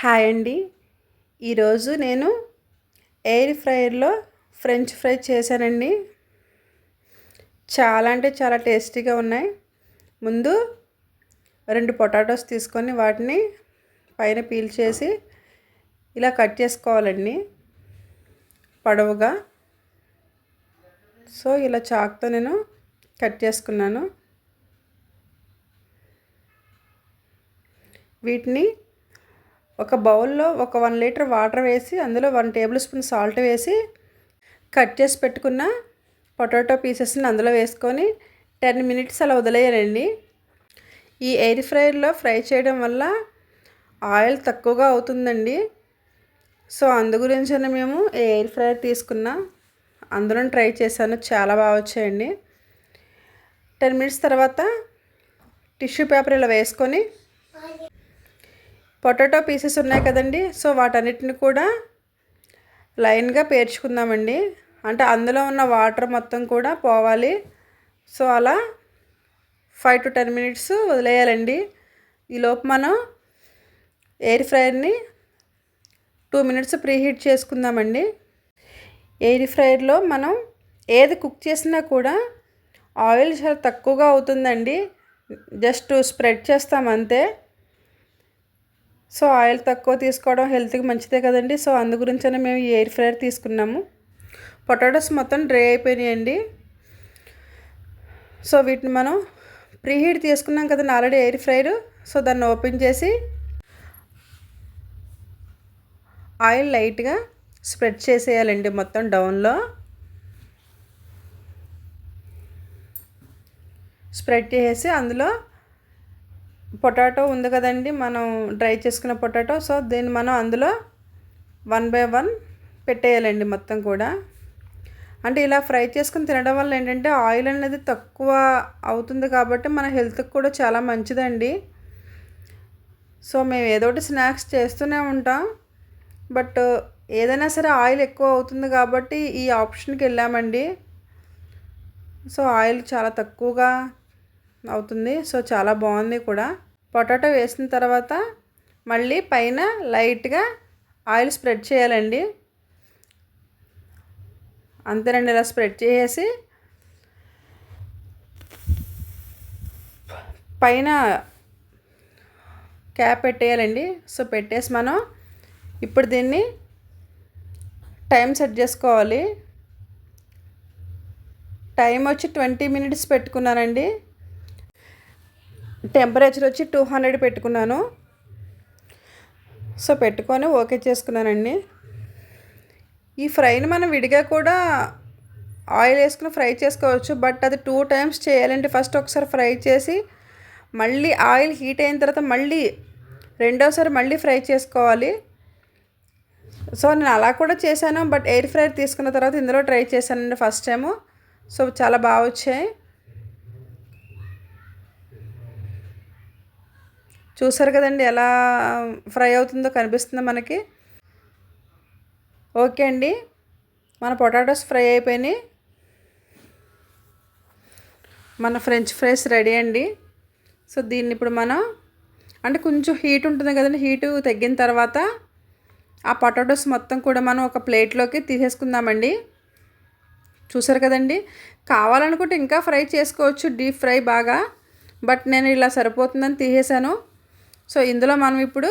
Hi అండి. ఈరోజు నేను ఎయిర్ ఫ్రైయర్లో ఫ్రెంచ్ ఫ్రై చేశానండి. చాలా అంటే చాలా టేస్టీగా ఉన్నాయి. ముందు రెండు పొటాటోస్ తీసుకొని వాటిని పైన పీల్ చేసి ఇలా కట్ చేసుకోవాలండి. పొడవుగా. సో ఇలా చాక్తో నేను కట్ చేసుకున్నాను. వీటిని ఒక బౌల్లో ఒక వన్ లీటర్ వాటర్ వేసి అందులో వన్ టేబుల్ స్పూన్ సాల్ట్ వేసి కట్ చేసి పెట్టుకున్న పొటాటో పీసెస్ని అందులో వేసుకొని టెన్ మినిట్స్ అలా వదిలేయాలండి ఈ ఎయిర్ ఫ్రైర్లో ఫ్రై చేయడం వల్ల ఆయిల్ తక్కువగా అవుతుందండి. సో అందుగురించనే మేము ఎయిర్ ఫ్రైయర్ తీసుకున్నా అందులో ట్రై చేశాను. చాలా బాగా వచ్చాయండి. టెన్ మినిట్స్ తర్వాత టిష్యూ పేపర్ ఇలా వేసుకొని పొటాటో పీసెస్ ఉన్నాయి కదండి. సో వాటన్నిటిని కూడా లైన్గా పేర్చుకుందామండి. అంటే అందులో ఉన్న వాటర్ మొత్తం కూడా పోవాలి. సో అలా ఫైవ్ టు టెన్ మినిట్స్ వదిలేయాలండి. ఈలోపు మనం ఎయిర్ ఫ్రైయర్ని టూ మినిట్స్ ప్రీహీట్ చేసుకుందామండి. ఎయిర్ ఫ్రైయర్లో మనం ఏది కుక్ చేసినా కూడా ఆయిల్ చాలా తక్కువగా అవుతుందండి. జస్ట్ స్ప్రెడ్ చేస్తాం అంతే. సో ఆయిల్ తక్కువ తీసుకోవడం హెల్త్కి మంచిదే కదండి. సో అందు గురించనే మేము ఎయిర్ ఫ్రైయర్ తీసుకున్నాము. పొటాటోస్ మొత్తం డ్రై అయిపోయినాయండి. సో వీటిని మనం ప్రీహీట్ తీసుకున్నాం కదండి ఆల్రెడీ ఎయిర్ ఫ్రైర్ సో దాన్ని ఓపెన్ చేసి ఆయిల్ లైట్గా స్ప్రెడ్ చేసేయాలండి మొత్తం డౌన్లో. స్ప్రెడ్ చేసేసి అందులో పొటాటో ఉంది కదండి మనం డ్రై చేసుకున్న పొటాటో. సో దీన్ని మనం అందులో వన్ బై వన్ పెట్టేయాలండి మొత్తం కూడా. అంటే ఇలా ఫ్రై చేసుకుని తినడం వల్ల ఏంటంటే ఆయిల్ అనేది తక్కువ అవుతుంది కాబట్టి మన హెల్త్కి కూడా చాలా మంచిదండి. సో మేము ఏదో ఒకటి స్నాక్స్ చేస్తూనే ఉంటాం. బట్ ఏదైనా సరే ఆయిల్ ఎక్కువ అవుతుంది కాబట్టి ఈ ఆప్షన్కి వెళ్ళామండి. సో ఆయిల్ చాలా తక్కువగా అవుతుంది. సో చాలా బాగుంది కూడా. పొటాటో వేసిన తర్వాత మళ్ళీ పైన లైట్గా ఆయిల్ స్ప్రెడ్ చేయాలండి. అంతేనండి ఇలా స్ప్రెడ్ చేసేసి పైన క్యాప్ పెట్టేయాలండి. సో పెట్టేసి మనం ఇప్పుడు దీన్ని టైం సెట్ చేసుకోవాలి. టైం వచ్చి ట్వంటీ మినిట్స్ పెట్టుకున్నానండి. టెంపరేచర్ వచ్చి టూ హండ్రెడ్ పెట్టుకున్నాను. సో పెట్టుకొని ఓకే చేసుకున్నానండి. ఈ ఫ్రైని మనం విడిగా కూడా ఆయిల్ వేసుకుని ఫ్రై చేసుకోవచ్చు బట్ అది టూ టైమ్స్ చేయాలంటే ఫస్ట్ ఒకసారి ఫ్రై చేసి మళ్ళీ ఆయిల్ హీట్ అయిన తర్వాత మళ్ళీ రెండోసారి మళ్ళీ ఫ్రై చేసుకోవాలి. సో నేను అలా కూడా చేశాను బట్ ఎయిర్ ఫ్రైర్ తీసుకున్న తర్వాత ఇందులో ట్రై చేశానండి ఫస్ట్ టైము. సో చాలా బాగా వచ్చాయి. చూసారు కదండి ఎలా ఫ్రై అవుతుందో కనిపిస్తుంది మనకి. ఓకే అండి మన పొటాటోస్ ఫ్రై అయిపోయినాయి. మన ఫ్రెంచ్ ఫ్రైస్ రెడీ అండి. సో దీన్ని ఇప్పుడు మనం అంటే కొంచెం హీట్ ఉంటుంది కదండి హీట్ తగ్గిన తర్వాత ఆ పొటాటోస్ మొత్తం కూడా మనం ఒక ప్లేట్లోకి తీసేసుకుందామండి. చూసారు కదండి కావాలనుకుంటే ఇంకా ఫ్రై చేసుకోవచ్చు డీప్ ఫ్రై బాగా. బట్ నేను ఇలా సరిపోతుందని తీసేసాను సో ఇందులో మనం ఇప్పుడు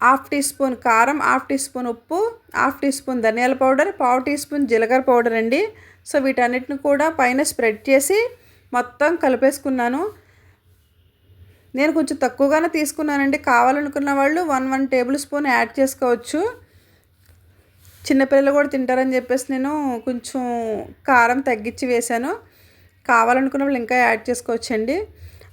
హాఫ్ టీ స్పూన్ కారం హాఫ్ టీ స్పూన్ ఉప్పు హాఫ్ టీ స్పూన్ ధనియాల పౌడర్ పావు టీ స్పూన్ జీలకర్ర పౌడర్ అండి. సో వీటన్నిటిని కూడా పైన స్ప్రెడ్ చేసి మొత్తం కలిపేసుకున్నాను. నేను కొంచెం తక్కువగానే తీసుకున్నానండి. కావాలనుకున్న వాళ్ళు one one table spoon add చేసుకోవచ్చు. చిన్నపిల్లలు కూడా తింటారని చెప్పేసి నేను కొంచెం కారం తగ్గించి వేశాను. కావాలనుకున్న వాళ్ళు ఇంకా యాడ్ చేసుకోవచ్చండి.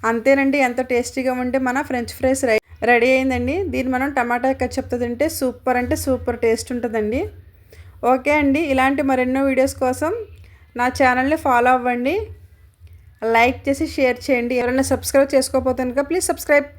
అంతేనండి ఎంత టేస్టీగా ఉంటే మన ఫ్రెంచ్ ఫ్రైస్ రెడీ అయిందండి. దీన్ని మనం టమాటా కచ్చప్తో తింటే సూపర్ అంటే సూపర్ టేస్ట్ ఉంటుందండి. ఓకే అండి ఇలాంటి మరెన్నో వీడియోస్ కోసం నా ఛానల్ని ఫాలో అవ్వండి. లైక్ చేసి షేర్ చేయండి. ఎవరైనా సబ్స్క్రైబ్ చేసుకోకపోతే కనుక ప్లీజ్ సబ్స్క్రైబ్